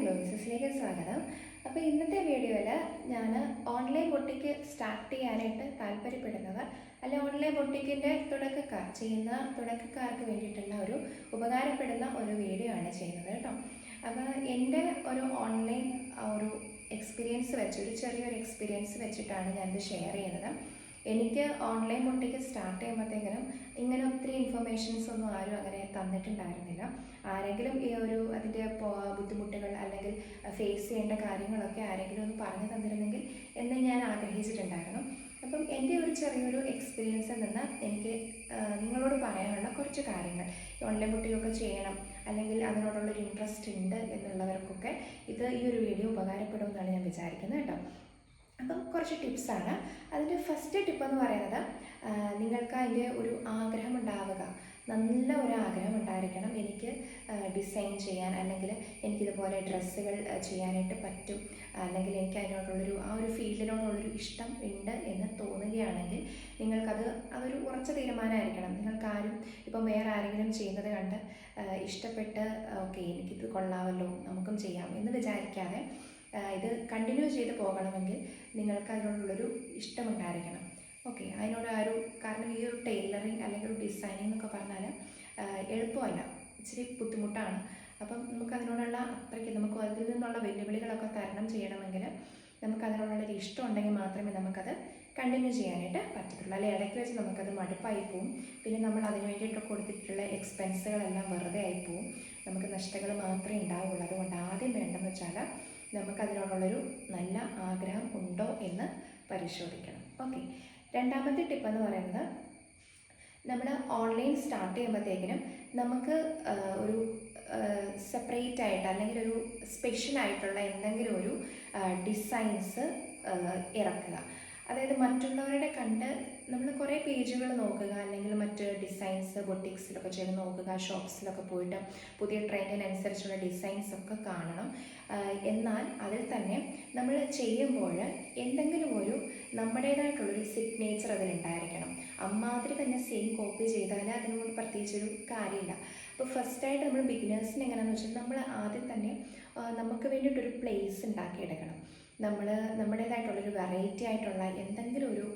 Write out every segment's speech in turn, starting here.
ഗ്ലോസസിലേക്ക് സ്വാഗതം. അപ്പോൾ ഇന്നത്തെ വീഡിയോയിൽ ഞാൻ ഓൺലൈൻ ബൊട്ടിക്ക് സ്റ്റാർട്ട് ചെയ്യാനായിട്ട് താല്പര്യപ്പെടുന്നവർ അല്ലെ ഓൺലൈൻ ബൊട്ടിക്കിന്റെ തുടക്കക്കാർ ചെയ്യുന്ന തുടക്കക്കാർക്ക് വേണ്ടിയിട്ടുള്ള ഒരു ഉപകാരപ്പെടുന്ന ഒരു വീഡിയോ ആണ് ചെയ്യുന്നത് കേട്ടോ. അപ്പോൾ എന്റെ ഒരു ഓൺലൈൻ ഒരു എക്സ്പീരിയൻസ് വെച്ച് ഒരു ചെറിയൊരു എക്സ്പീരിയൻസ് വെച്ചിട്ടാണ് ഞാനിത് ഷെയർ ചെയ്യുന്നത്. എനിക്ക് ഓൺലൈൻ മുട്ടയ്ക്ക് സ്റ്റാർട്ട് ചെയ്യുമ്പോഴത്തേക്കിനും ഇങ്ങനെ ഒത്തിരി ഇൻഫർമേഷൻസ് ഒന്നും ആരും അങ്ങനെ തന്നിട്ടുണ്ടായിരുന്നില്ല. ആരെങ്കിലും ഈ ഒരു അതിന്റെ ബുദ്ധിമുട്ടുകൾ അല്ലെങ്കിൽ ഫേസ് ചെയ്യേണ്ട കാര്യങ്ങളൊക്കെ ആരെങ്കിലും ഒന്ന് പറഞ്ഞു തന്നിരുന്നെങ്കിൽ എന്ന് ഞാൻ ആഗ്രഹിച്ചിട്ടുണ്ടായിരുന്നു. അപ്പം എന്റെ ഒരു ചെറിയൊരു എക്സ്പീരിയൻസിൽ നിന്ന് എനിക്ക് നിങ്ങളോട് പറയാനുള്ള കുറച്ച് കാര്യങ്ങൾ. ഓൺലൈൻ ബുട്ടിക്കൊക്കെ ചെയ്യണം അല്ലെങ്കിൽ അതിനോടുള്ളൊരു ഇൻട്രസ്റ്റ് ഉണ്ട് എന്നുള്ളവർക്കൊക്കെ ഇത് ഈ ഒരു വീഡിയോ ഉപകാരപ്പെടുമെന്നാണ് ഞാൻ വിചാരിക്കുന്നത് കേട്ടോ. അപ്പം കുറച്ച് ടിപ്സാണ്. അതിന്റെ ഫസ്റ്റ് ടിപ്പ് എന്ന് പറയുന്നത് നിങ്ങൾക്ക് അതിന്റെ ഒരു ആഗ്രഹം ഉണ്ടാവുക. നല്ല ഒരു ആഗ്രഹം ഉണ്ടായിരിക്കണം. എനിക്ക് ഡിസൈൻ ചെയ്യാൻ അല്ലെങ്കിൽ എനിക്കിതുപോലെ ഡ്രസ്സുകൾ ചെയ്യാനായിട്ട് പറ്റും. അല്ലെങ്കിൽ എനിക്ക് അതിനോടുള്ളൊരു ആ ഒരു ഫീൽഡിനോടുള്ളൊരു ഇഷ്ടം ഉണ്ട് എന്ന് തോന്നുകയാണെങ്കിൽ നിങ്ങൾക്കത് അതൊരു ഉറച്ച തീരുമാനമായിരിക്കണം. നിങ്ങൾക്കാരും ഇപ്പം വേറെ ആരെങ്കിലും ചെയ്യുന്നത് കണ്ട് ഇഷ്ടപ്പെട്ട് ഓക്കെ എനിക്കിത് കൊള്ളാമല്ലോ നമുക്കും ചെയ്യാം എന്ന് വിചാരിക്കാതെ ഇത് കണ്ടിന്യൂ ചെയ്ത് പോകണമെങ്കിൽ നിങ്ങൾക്ക് അതിനോടുള്ളൊരു ഇഷ്ടമുണ്ടായിരിക്കണം. ഓക്കെ അതിനോട് ആ ഒരു കാരണം ഈ ഒരു ടൈലറിങ് അല്ലെങ്കിൽ ഒരു ഡിസൈനിങ് എന്നൊക്കെ പറഞ്ഞാൽ എളുപ്പമല്ല. ഇച്ചിരി ബുദ്ധിമുട്ടാണ്. അപ്പം നമുക്ക് അതിനോടുള്ള അത്രയ്ക്ക് നമുക്ക് അതിൽ നിന്നുള്ള വെല്ലുവിളികളൊക്കെ തരണം ചെയ്യണമെങ്കിൽ നമുക്ക് അതിനോടുള്ളൊരു ഇഷ്ടം ഉണ്ടെങ്കിൽ മാത്രമേ നമുക്കത് കണ്ടിന്യൂ ചെയ്യാനായിട്ട് പറ്റത്തുള്ളൂ. അല്ലെങ്കിൽ ഇടയ്ക്ക് വെച്ച് നമുക്കത് മടുപ്പായി പോവും. പിന്നെ നമ്മൾ അതിന് വേണ്ടിയിട്ട് കൊടുത്തിട്ടുള്ള എക്സ്പെൻസുകളെല്ലാം വെറുതെ ആയി പോവും. നമുക്ക് നഷ്ടങ്ങൾ മാത്രമേ ഉണ്ടാവുള്ളൂ. അതുകൊണ്ട് ആദ്യം വേണ്ടെന്ന് വെച്ചാൽ നമുക്കതിനോടുള്ളൊരു നല്ല ആഗ്രഹം ഉണ്ടോ എന്ന് പരിശോധിക്കണം. ഓക്കെ. രണ്ടാമത്തെ ടിപ്പ് എന്ന് പറയുന്നത് നമ്മൾ ഓൺലൈൻ സ്റ്റാർട്ട് ചെയ്യുമ്പോഴത്തേക്കിനും നമുക്ക് ഒരു സെപ്പറേറ്റ് ആയിട്ട് അല്ലെങ്കിൽ ഒരു സ്പെഷ്യൽ ആയിട്ടുള്ള എന്തെങ്കിലും ഒരു ഡിസൈൻസ് ഇറക്കുക. അതായത് മറ്റുള്ളവരുടെ കണ്ട് നമ്മൾ കുറേ പേജുകൾ നോക്കുക അല്ലെങ്കിൽ മറ്റ് ഡിസൈൻസ് ബൊട്ടിക്സിലൊക്കെ ചെയ്ത് നോക്കുക ഷോപ്സിലൊക്കെ പോയിട്ട് പുതിയ ട്രെൻഡിനനുസരിച്ചുള്ള ഡിസൈൻസ് ഒക്കെ കാണണം. എന്നാൽ അതിൽ തന്നെ നമ്മൾ ചെയ്യുമ്പോൾ എന്തെങ്കിലും ഒരു നമ്മുടേതായിട്ടുള്ളൊരു സിഗ്നേച്ചർ അതിലുണ്ടായിരിക്കണം അമ്മാതിരി തന്നെ സെയിം കോപ്പി ചെയ്താൽ അതിനോട് പ്രത്യേകിച്ചൊരു കാര്യമില്ല. അപ്പോൾ ഫസ്റ്റായിട്ട് നമ്മൾ ബിഗിനേഴ്സിന് എങ്ങനെയാണെന്ന് വെച്ചാൽ നമ്മൾ ആദ്യം തന്നെ നമുക്ക് വേണ്ടിയിട്ടൊരു പ്ലേസ് ഉണ്ടാക്കിയെടുക്കണം. നമ്മൾ നമ്മുടേതായിട്ടുള്ളൊരു വെറൈറ്റി ആയിട്ടുള്ള എന്തെങ്കിലും ഒരു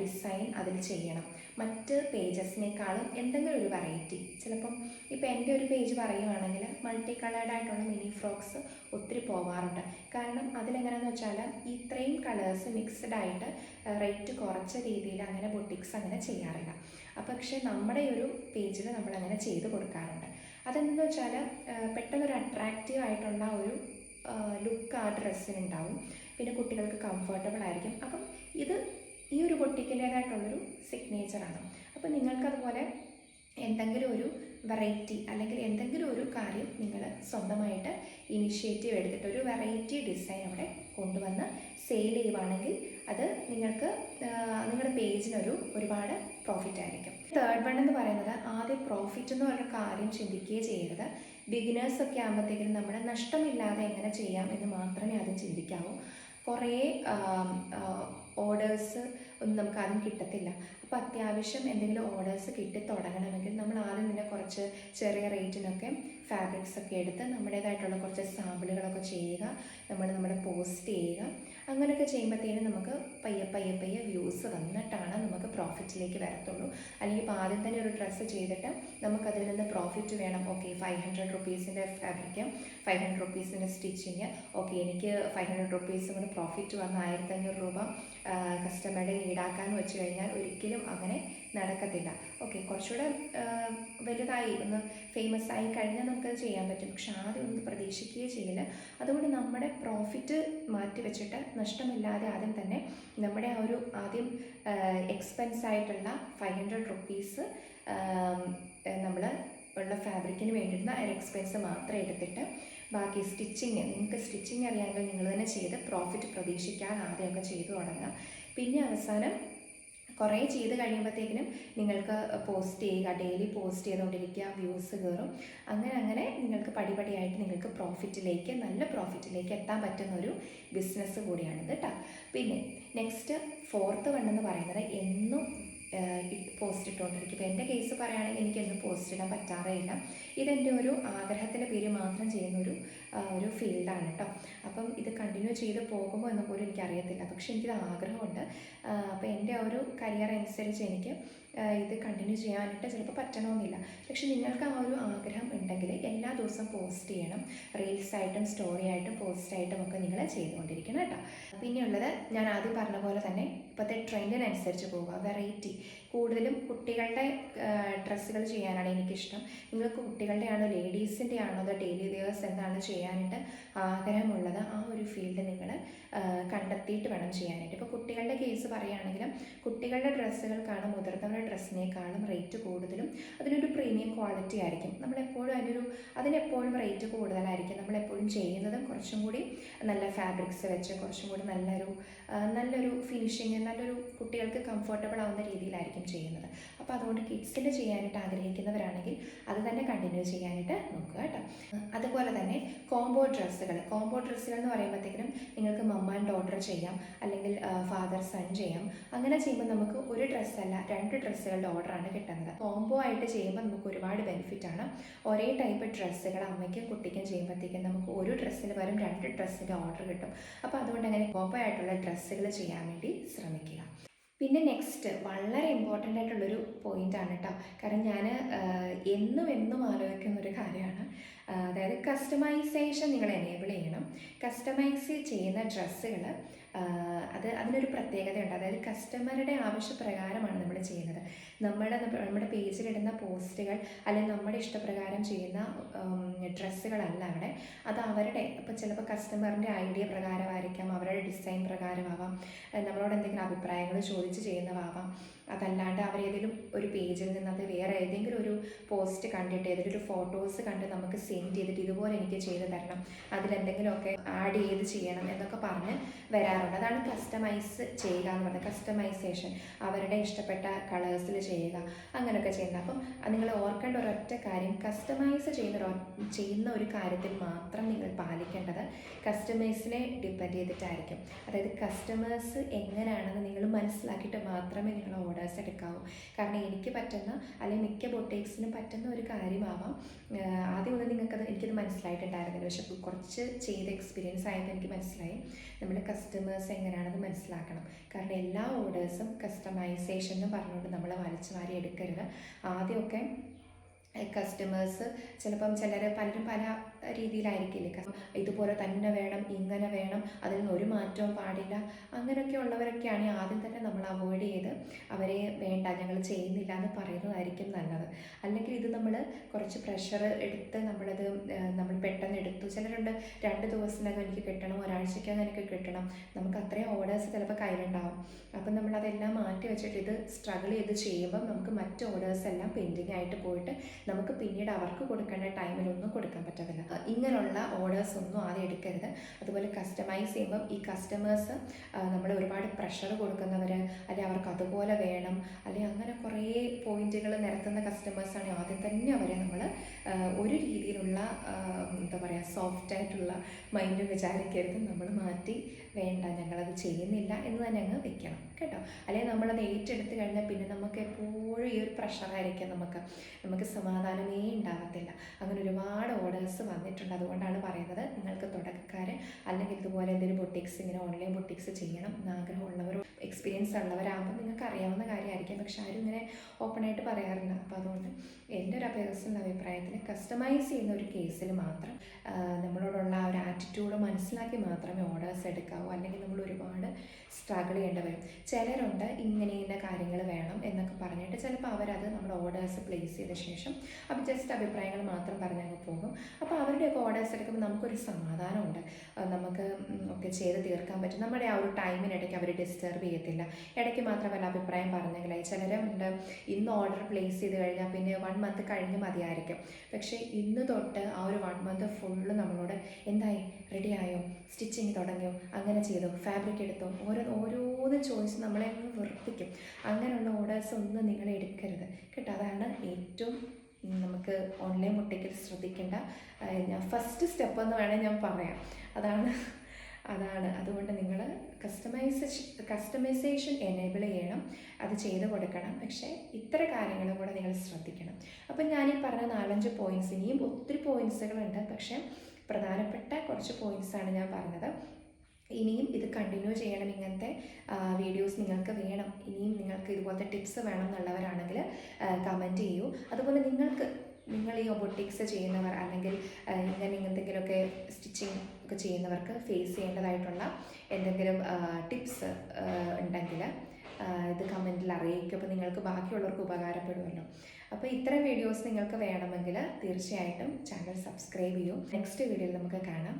ഡിസൈൻ അതിൽ ചെയ്യണം. മറ്റ് പേജസിനേക്കാളും എന്തെങ്കിലും ഒരു വെറൈറ്റി ചിലപ്പം ഇപ്പോൾ എന്റെ ഒരു പേജ് പറയുവാണെങ്കിൽ മൾട്ടി കളേർഡ് ആയിട്ടുള്ള മിനി ഫ്രോക്സ് ഒത്തിരി പോവാറുണ്ട്. കാരണം അതിലെങ്ങനെയാണെന്ന് വെച്ചാൽ ഇത്രയും കളേഴ്സ് മിക്സ്ഡ് ആയിട്ട് റേറ്റ് കുറച്ച രീതിയിൽ അങ്ങനെ ബൊട്ടിക്സ് അങ്ങനെ ചെയ്യാറില്ല. അപ്പോൾ പക്ഷേ നമ്മുടെ ഒരു പേജിൽ നമ്മൾ അങ്ങനെ ചെയ്ത് കൊടുക്കാറുണ്ട്. അതെന്താണെന്ന് വെച്ചാൽ പെട്ടെന്നൊരു അട്രാക്റ്റീവ് ആയിട്ടുള്ള ഒരു ലുക്ക് ആ ഡ്രസ്സിനുണ്ടാവും. പിന്നെ കുട്ടികൾക്ക് കംഫർട്ടബിൾ ആയിരിക്കും. അപ്പം ഇത് ഈ ഒരു പൊട്ടിക്കിന്റേതായിട്ടുള്ളൊരു സിഗ്നേച്ചറാണ് അപ്പം നിങ്ങൾക്കതുപോലെ എന്തെങ്കിലും ഒരു വെറൈറ്റി അല്ലെങ്കിൽ എന്തെങ്കിലും ഒരു കാര്യം നിങ്ങൾ സ്വന്തമായിട്ട് ഇനിഷ്യേറ്റീവ് എടുത്തിട്ട് ഒരു വെറൈറ്റി ഡിസൈൻ അവിടെ കൊണ്ടുവന്ന് സെയിൽ ചെയ്യുവാണെങ്കിൽ അത് നിങ്ങൾക്ക് നിങ്ങളുടെ പേജിനൊരു ഒരുപാട് പ്രോഫിറ്റ് ആയിരിക്കും. തേർഡ് വൺ എന്ന് പറയുന്നത് ആദ്യം പ്രോഫിറ്റ് എന്ന് പറഞ്ഞ കാര്യം ചിന്തിക്കുകയേ ചെയ്യരുത്. ബിഗിനേഴ്സ് ഒക്കെ ആകുമ്പോഴത്തേക്കും നമ്മൾ നഷ്ടമില്ലാതെ എങ്ങനെ ചെയ്യാം എന്ന് മാത്രമേ ആദ്യം ചിന്തിക്കാവൂ. കുറേ ഓർഡേഴ്സ് ഒന്നും നമുക്ക് ആദ്യം കിട്ടത്തില്ല. അപ്പോൾ അത്യാവശ്യം എന്തെങ്കിലും ഓർഡേഴ്സ് കിട്ടി തുടങ്ങണമെങ്കിൽ നമ്മൾ ആദ്യം തന്നെ കുറച്ച് ചെറിയ റേറ്റിനൊക്കെ ഫാബ്രിക്സ് ഒക്കെ എടുത്ത് നമ്മുടേതായിട്ടുള്ള കുറച്ച് സാമ്പിളുകളൊക്കെ ചെയ്യുക. നമ്മൾ നമ്മുടെ പോസ്റ്റ് ചെയ്യുക. അങ്ങനെയൊക്കെ ചെയ്യുമ്പോഴത്തേനും നമുക്ക് പയ്യെ പയ്യെ പയ്യെ വ്യൂസ് വന്നിട്ടാണ് നമുക്ക് പ്രോഫിറ്റിലേക്ക് വരത്തുള്ളൂ. അല്ലെങ്കിൽ ഇപ്പോൾ ആദ്യം തന്നെ ഒരു ഡ്രസ്സ് ചെയ്തിട്ട് നമുക്കതിൽ നിന്ന് പ്രോഫിറ്റ് വേണം. ഓക്കെ ഫൈവ് ഹൺഡ്രഡ് റുപ്പീസിന്റെ ഫാബ്രിക്ക് ഫൈവ് ഹൺഡ്രഡ് റുപ്പീസിന്റെ സ്റ്റിച്ചിങ് ഓക്കെ എനിക്ക് ഫൈവ് ഹൺഡ്രഡ് റുപ്പീസ് കൊണ്ട് പ്രോഫിറ്റ് വന്ന ആയിരത്തഞ്ഞൂറ് രൂപ കസ്റ്റമറുടെ ഈടാക്കാൻ വെച്ച് കഴിഞ്ഞാൽ ഒരിക്കലും അങ്ങനെ നടക്കത്തില്ല. ഓക്കെ കുറച്ചുകൂടെ വലുതായി ഒന്ന് ഫേമസ് ആയി കഴിഞ്ഞാൽ നമുക്കത് ചെയ്യാൻ പറ്റും. പക്ഷെ ആദ്യം ഒന്നും പ്രതീക്ഷിക്കുകയേ ചെയ്യില്ല. അതുകൊണ്ട് നമ്മുടെ പ്രോഫിറ്റ് മാറ്റി വെച്ചിട്ട് നഷ്ടമില്ലാതെ ആദ്യം തന്നെ നമ്മുടെ ആ ഒരു ആദ്യം എക്സ്പെൻസ് ആയിട്ടുള്ള ഫൈവ് ഹൺഡ്രഡ് റുപ്പീസ് നമ്മൾ ഉള്ള ഫാബ്രിക്കിന് വേണ്ടിയിരുന്ന ഒരു എക്സ്പെൻസ് മാത്രം എടുത്തിട്ട് ബാക്കി സ്റ്റിച്ചിങ് നിങ്ങൾക്ക് സ്റ്റിച്ചിങ് അറിയാമെങ്കിൽ നിങ്ങൾ തന്നെ ചെയ്ത് പ്രോഫിറ്റ് പ്രതീക്ഷിക്കാതെ ആദ്യമൊക്കെ ചെയ്തു തുടങ്ങാം. പിന്നെ അവസാനം കുറേ ചെയ്ത് കഴിയുമ്പോഴത്തേക്കിനും നിങ്ങൾക്ക് പോസ്റ്റ് ചെയ്യുക ഡെയിലി പോസ്റ്റ് ചെയ്തുകൊണ്ടിരിക്കുക വ്യൂസ് കയറും. അങ്ങനെ അങ്ങനെ നിങ്ങൾക്ക് പടിപടിയായിട്ട് നിങ്ങൾക്ക് പ്രോഫിറ്റിലേക്ക് നല്ല പ്രോഫിറ്റിലേക്ക് എത്താൻ പറ്റുന്ന ഒരു ബിസിനസ് കൂടിയാണിത് കേട്ടോ പിന്നെ നെക്സ്റ്റ് ഫോർത്ത് വൺ എന്ന് പറയുന്നത് എന്നും പോസ്റ്റ് ഇട്ടുകൊണ്ടിരിക്കും എന്റെ കേസ് പറയുകയാണെങ്കിൽ എനിക്കൊന്നും പോസ്റ്റ് ഇടാൻ പറ്റാറേ ഇല്ല ഇതെന്റെ ഒരു ആഗ്രഹത്തിന്റെ പേര് മാത്രം ചെയ്യുന്ന ഒരു ഒരു ഫീൽഡാണ് കേട്ടോ അപ്പം ഇത് കണ്ടിന്യൂ ചെയ്ത് പോകുമോ എന്ന് പോലും എനിക്കറിയത്തില്ല പക്ഷേ എനിക്കിത് ആഗ്രഹമുണ്ട്. അപ്പോൾ എന്റെ ഒരു കരിയർ അനുസരിച്ച് എനിക്ക് ഇത് കണ്ടിന്യൂ ചെയ്യാനായിട്ട് ചിലപ്പോൾ പറ്റണമെന്നില്ല പക്ഷെ നിങ്ങൾക്ക് ആ ഒരു ആഗ്രഹം ഉണ്ടെങ്കിൽ എല്ലാ ദിവസവും പോസ്റ്റ് ചെയ്യണം. റീൽസ് ആയിട്ടും സ്റ്റോറി ആയിട്ടും പോസ്റ്റ് ആയിട്ടും ഒക്കെ നിങ്ങൾ ചെയ്തുകൊണ്ടിരിക്കണം കേട്ടോ പിന്നെയുള്ളത് ഞാൻ ആദ്യം പറഞ്ഞ പോലെ തന്നെ ഇപ്പോഴത്തെ ട്രെൻഡിനനുസരിച്ച് പോവുക. വെറൈറ്റി കൂടുതലും കുട്ടികളുടെ ഡ്രസ്സുകൾ ചെയ്യാനാണ് എനിക്കിഷ്ടം. നിങ്ങൾക്ക് കുട്ടികളുടെ ആണോ ലേഡീസിന്റെ ആണോ അതോ ഡെയിലി വെയേഴ്സ് എന്താണ് ചെയ്യാനായിട്ട് ആഗ്രഹമുള്ളത്? ആ ഒരു ഫീൽഡ് നിങ്ങൾ കണ്ടെത്തിയിട്ട് വേണം ചെയ്യാനായിട്ട്. ഇപ്പോൾ കുട്ടികളുടെ കേസ് പറയുകയാണെങ്കിലും കുട്ടികളുടെ ഡ്രസ്സുകൾക്കാണ് മുതിർന്നവരുടെ ഡ്രസ്സിനേക്കാളും റേറ്റ് കൂടുതലും അതിനൊരു പ്രീമിയം ക്വാളിറ്റി ആയിരിക്കും. നമ്മളെപ്പോഴും അതിനൊരു അതിനെപ്പോഴും റേറ്റ് കൂടുതലായിരിക്കും. നമ്മളെപ്പോഴും ചെയ്യുന്നതും കുറച്ചും കൂടി നല്ല ഫാബ്രിക്സ് വെച്ച് കുറച്ചും കൂടി നല്ലൊരു നല്ലൊരു ഫിനിഷിങ് നല്ലൊരു കുട്ടികൾക്ക് കംഫർട്ടബിൾ ആവുന്ന രീതിയിലായിരിക്കും ചെയ്യുന്നത്. അപ്പോൾ അതുകൊണ്ട് കിഡ്സിൽ ചെയ്യാനായിട്ട് ആഗ്രഹിക്കുന്നവരാണെങ്കിൽ അത് തന്നെ കണ്ടിന്യൂ ചെയ്യാനായിട്ട് നോക്കുക കേട്ടോ. അതുപോലെ തന്നെ കോംബോ ഡ്രസ്സുകൾ കോംബോ ഡ്രസ്സുകൾ എന്ന് പറയുമ്പോഴത്തേക്കും നിങ്ങൾക്ക് മമ്മ ആൻഡ് ഡോട്ടർ ചെയ്യാം അല്ലെങ്കിൽ ഫാദർ സൺ ചെയ്യാം. അങ്ങനെ ചെയ്യുമ്പോൾ നമുക്ക് ഒരു ഡ്രസ്സല്ല രണ്ട് ഡ്രസ്സുകളുടെ ഓർഡറാണ് കിട്ടുന്നത്. കോംബോ ആയിട്ട് ചെയ്യുമ്പോൾ നമുക്ക് ഒരുപാട് ബെനിഫിറ്റ് ആണ്. ഒരേ ടൈപ്പ് ഡ്രസ്സുകൾ അമ്മയ്ക്കും കുട്ടിക്കും ചെയ്യുമ്പോഴത്തേക്കും നമുക്ക് ഒരു ഡ്രസ്സിന് പകരം രണ്ട് ഡ്രസ്സിന്റെ ഓർഡർ കിട്ടും. അപ്പോൾ അതുകൊണ്ട് അങ്ങനെ കോംബോ ആയിട്ടുള്ള ഡ്രസ്സുകൾ ചെയ്യാൻ വേണ്ടി ശ്രമിക്കുക പിന്നെ നെക്സ്റ്റ് വളരെ ഇമ്പോർട്ടന്റ് ആയിട്ടുള്ളൊരു ആണ് കേട്ടോ കാരണം ഞാൻ എന്നും എന്നും ആലോചിക്കുന്ന ഒരു കാര്യമാണ് അതായത് കസ്റ്റമൈസേഷൻ നിങ്ങൾ എനേബിൾ ചെയ്യണം. കസ്റ്റമൈസ് ചെയ്യുന്ന ഡ്രസ്സുകൾ അത് അതിനൊരു പ്രത്യേകതയുണ്ട്. അതായത് കസ്റ്റമറുടെ ആവശ്യപ്രകാരമാണ് നമ്മൾ ചെയ്യുന്നത്. നമ്മുടെ നമ്മുടെ പേജിലിടുന്ന പോസ്റ്റുകൾ അല്ലെങ്കിൽ നമ്മുടെ ഇഷ്ടപ്രകാരം ചെയ്യുന്ന ഡ്രസ്സുകളല്ല അവിടെ. അത് അവരുടെ ഇപ്പോൾ ചിലപ്പോൾ കസ്റ്റമറിന്റെ ഐഡിയ പ്രകാരമായിരിക്കാം അവരുടെ ഡിസൈൻ പ്രകാരമാവാം നമ്മളോട് എന്തെങ്കിലും അഭിപ്രായങ്ങൾ ചോദിച്ച് ചെയ്യുന്നതാവാം. അതല്ലാണ്ട് അവരേതെങ്കിലും ഒരു പേജിൽ നിന്ന് അത് വേറെ ഏതെങ്കിലും ഒരു പോസ്റ്റ് കണ്ടിട്ട് ഏതെങ്കിലും ഒരു ഫോട്ടോസ് കണ്ട് നമുക്ക് സെൻഡ് ചെയ്തിട്ട് ഇതുപോലെ എനിക്ക് ചെയ്ത് തരണം അതിലെന്തെങ്കിലുമൊക്കെ ആഡ് ചെയ്ത് ചെയ്യണം എന്നൊക്കെ പറഞ്ഞ് വരാറുണ്ട്. അതാണ് കസ്റ്റമൈസ് ചെയ്യുക എന്ന് പറയുന്നത് കസ്റ്റമൈസേഷൻ അവരുടെ ഇഷ്ടപ്പെട്ട കളേഴ്സിൽ ചെയ്യുക അങ്ങനെയൊക്കെ ചെയ്യുന്നത്. അപ്പം നിങ്ങൾ ഓർക്കേണ്ട ഒരൊറ്റ കാര്യം കസ്റ്റമൈസ് ചെയ്യുന്ന ചെയ്യുന്ന ഒരു കാര്യത്തിൽ മാത്രം നിങ്ങൾ പാലിക്കേണ്ടത് കസ്റ്റമേഴ്സിനെ ഡിപ്പെൻഡ് ചെയ്തിട്ടായിരിക്കും. അതായത് കസ്റ്റമേഴ്സ് എങ്ങനെയാണെന്ന് നിങ്ങൾ മനസ്സിലാക്കിയിട്ട് മാത്രമേ നിങ്ങൾ ഓർഡേഴ്സ് എടുക്കാവൂ. കാരണം എനിക്ക് പറ്റുന്ന അല്ലെങ്കിൽ മിക്ക ബൊട്ടേക്സിനും പറ്റുന്ന ഒരു കാര്യമാവാം. ആദ്യം ഒന്നും നിങ്ങൾക്കത് എനിക്കത് മനസ്സിലായിട്ടുണ്ടായിരുന്നില്ല. പക്ഷെ കുറച്ച് ചെയ്ത എക്സ്പീരിയൻസ് ആയപ്പോൾ എനിക്ക് മനസ്സിലായി. നമ്മൾ കസ്റ്റമേഴ്സ് എങ്ങനെയാണെന്ന് മനസ്സിലാക്കണം. കാരണം എല്ലാ ഓർഡേഴ്സും കസ്റ്റമൈസേഷൻ എന്ന് പറഞ്ഞുകൊണ്ട് നമ്മൾ വലിച്ചു വാരി എടുക്കരുത്. ആദ്യമൊക്കെ കസ്റ്റമേഴ്സ് ചിലപ്പം ചിലർ പലരും പല രീതിയിലായിരിക്കില്ലേ? ഇതുപോലെ തന്നെ വേണം ഇങ്ങനെ വേണം അതിൽ നിന്ന് ഒരു മാറ്റവും പാടില്ല. അങ്ങനെയൊക്കെ ഉള്ളവരൊക്കെയാണ് ആദ്യം തന്നെ നമ്മൾ അവോയ്ഡ് ചെയ്ത് അവരെ വേണ്ട ഞങ്ങൾ ചെയ്യുന്നില്ല എന്ന് പറയുന്നതായിരിക്കും നല്ലത്. അല്ലെങ്കിൽ ഇത് നമ്മൾ കുറച്ച് പ്രഷർ എടുത്ത് നമ്മളത് നമ്മൾ പെട്ടെന്ന് എടുത്തു. ചിലരുണ്ട് രണ്ട് ദിവസത്തിനകം എനിക്ക് കിട്ടണം ഒരാഴ്ചക്കകം എനിക്ക് കിട്ടണം. നമുക്ക് അത്രയും ഓർഡേഴ്സ് ചിലപ്പോൾ കയ്യിലുണ്ടാവും. അപ്പം നമ്മളതെല്ലാം മാറ്റി വെച്ചിട്ട് ഇത് സ്ട്രഗിൾ ചെയ്ത് ചെയ്യുമ്പോൾ നമുക്ക് മറ്റ് ഓർഡേഴ്സ് എല്ലാം പെൻഡിങ് ആയിട്ട് പോയിട്ട് നമുക്ക് പിന്നീട് അവർക്ക് കൊടുക്കേണ്ട ടൈമിലൊന്നും അഹ് ഇങ്ങനെയുള്ള ഓർഡേഴ്സ് ഒന്നും ആദ്യം എടുക്കരുത്. അതുപോലെ കസ്റ്റമൈസ് ചെയ്യുമ്പം ഈ കസ്റ്റമേഴ്സ് നമ്മൾ ഒരുപാട് പ്രഷർ കൊടുക്കുന്നവർ അല്ലെങ്കിൽ അവർക്ക് അതുപോലെ വേണം അല്ലെങ്കിൽ അങ്ങനെ കുറേ പോയിന്റുകൾ നിരത്തുന്ന കസ്റ്റമേഴ്സാണ് ആദ്യം തന്നെ അവരെ നമ്മൾ ഒരു രീതിയിലുള്ള എന്താ പറയുക സോഫ്റ്റ് ആയിട്ടുള്ള മൈൻഡ് വിചാരിക്കരുത്. നമ്മൾ മാറ്റി വേണ്ട ഞങ്ങളത് ചെയ്യുന്നില്ല എന്ന് തന്നെ അങ്ങ് വെക്കണം കേട്ടോ. അല്ലെങ്കിൽ നമ്മളത് ഏറ്റെടുത്ത് കഴിഞ്ഞാൽ പിന്നെ നമുക്ക് എപ്പോഴും ഈ ഒരു പ്രഷറായിരിക്കും നമുക്ക്. നമുക്ക് സമാധാനമേ ഉണ്ടാകത്തില്ല അങ്ങനെ ഒരുപാട് ഓർഡേഴ്സ് വന്നിട്ടുണ്ട്. അതുകൊണ്ടാണ് പറയുന്നത്. നിങ്ങൾക്ക് തുടക്കക്കാർ അല്ലെങ്കിൽ ഇതുപോലെ എന്തെങ്കിലും ബൊട്ടിക്സ് ഇങ്ങനെ ഓൺലൈൻ ബൊട്ടിക്സ് ചെയ്യണം എന്നാഗ്രഹമുള്ളവരോ എക്സ്പീരിയൻസ് ഉള്ളവരാകുമ്പോൾ നിങ്ങൾക്ക് അറിയാവുന്ന കാര്യമായിരിക്കും. പക്ഷെ ആരും ഇങ്ങനെ ഓപ്പണായിട്ട് പറയാറില്ല. അപ്പോൾ അതുകൊണ്ട് എന്റെ ഒരു പേഴ്സണൽ അഭിപ്രായത്തിൽ കസ്റ്റമൈസ് ചെയ്യുന്ന ഒരു കേസിൽ മാത്രം നമ്മളോടുള്ള ആ ഒരു ആറ്റിറ്റ്യൂഡ് മനസ്സിലാക്കി മാത്രമേ ഓർഡേഴ്സ് എടുക്കാവൂ. അല്ലെങ്കിൽ നമ്മൾ ഒരുപാട് സ്ട്രഗിൾ ചെയ്യേണ്ടി വരും. ചിലരുണ്ട് ഇങ്ങനെ ഇന്ന കാര്യങ്ങൾ വേണം എന്നൊക്കെ പറഞ്ഞിട്ട് ചിലപ്പോൾ അവരത് നമ്മുടെ ഓർഡേഴ്സ് പ്ലേസ് ചെയ്ത ശേഷം അപ്പം ജസ്റ്റ് അഭിപ്രായങ്ങൾ മാത്രം പറഞ്ഞങ്ങ് പോകും അപ്പോൾ അവരുടെയൊക്കെ ഓർഡേഴ്സ് എടുക്കുമ്പോൾ നമുക്കൊരു സമാധാനമുണ്ട്. നമുക്ക് ഒക്കെ ചെയ്ത് തീർക്കാൻ പറ്റും. നമ്മുടെ ആ ഒരു ടൈമിനിടയ്ക്ക് അവർ ഡിസ്റ്റർബ് ചെയ്യത്തില്ല. ഇടയ്ക്ക് മാത്രമല്ല അഭിപ്രായം പറഞ്ഞെങ്കിലായി ചിലരുണ്ട് ഇന്ന് ഓർഡർ പ്ലേസ് ചെയ്ത് കഴിഞ്ഞാൽ പിന്നെ വൺ മന്ത് കഴിഞ്ഞ് മതിയായിരിക്കും. പക്ഷേ ഇന്ന് തൊട്ട് ആ ഒരു വൺ മന്ത് ഫുള്ള് നമ്മളോട് എന്തായി? റെഡി ആയോ? സ്റ്റിച്ചിങ് തുടങ്ങിയോ? അങ്ങനെ ചെയ്തോ? ഫാബ്രിക് എടുത്തോ? ഓരോ ഓരോന്ന് ചോദിച്ച് നമ്മളെ അങ്ങ് വെറുപ്പിക്കും. അങ്ങനെയുള്ള ഓർഡേഴ്സ് ഒന്നും നിങ്ങൾ എടുക്കരുത്. കേട്ടോ? അതാണ് ഏറ്റവും നമുക്ക് ഓൺലൈൻ മുട്ടയ്ക്ക് ശ്രദ്ധിക്കേണ്ട. ഞാൻ ഫസ്റ്റ് സ്റ്റെപ്പ് എന്ന് വേണേൽ ഞാൻ പറയാം. അതാണ് അതാണ്. അതുകൊണ്ട് നിങ്ങൾ കസ്റ്റമൈസേഷൻ കസ്റ്റമൈസേഷൻ എനേബിൾ ചെയ്യണം. അത് ചെയ്ത് കൊടുക്കണം. പക്ഷേ ഇത്ര കാര്യങ്ങളും കൂടെ നിങ്ങൾ ശ്രദ്ധിക്കണം. അപ്പം ഞാൻ ഈ പറഞ്ഞ നാലഞ്ച് പോയിന്റ്സ് ഇനിയും ഒത്തിരി പോയിന്റ്സുകളുണ്ട് പക്ഷേ പ്രധാനപ്പെട്ട കുറച്ച് പോയിൻസാണ് ഞാൻ പറഞ്ഞത്. ഇനിയും ഇത് കണ്ടിന്യൂ ചെയ്യണം. ഇങ്ങനത്തെ വീഡിയോസ് നിങ്ങൾക്ക് വേണം. ഇനിയും നിങ്ങൾക്ക് ഇതുപോലത്തെ ടിപ്സ് വേണം എന്നുള്ളവരാണെങ്കിൽ കമന്റ് ചെയ്യൂ. അതുപോലെ നിങ്ങൾക്ക് നിങ്ങൾ ഈ ഒബോട്ടിക്സ് ചെയ്യുന്നവർ അല്ലെങ്കിൽ ഇങ്ങനെ എന്തെങ്കിലുമൊക്കെ സ്റ്റിച്ചിങ് ഒക്കെ ചെയ്യുന്നവർക്ക് ഫേസ് ചെയ്യേണ്ടതായിട്ടുള്ള എന്തെങ്കിലും ടിപ്സ് ഉണ്ടെങ്കിൽ ഇത് കമന്റിൽ അറിയിക്കും. അപ്പോൾ നിങ്ങൾക്ക് ബാക്കിയുള്ളവർക്ക് ഉപകാരപ്പെടുമല്ലോ. അപ്പോൾ ഇത്തരം വീഡിയോസ് നിങ്ങൾക്ക് വേണമെങ്കിൽ തീർച്ചയായിട്ടും ചാനൽ സബ്സ്ക്രൈബ് ചെയ്യൂ. നെക്സ്റ്റ് വീഡിയോയിൽ നമുക്ക് കാണാം.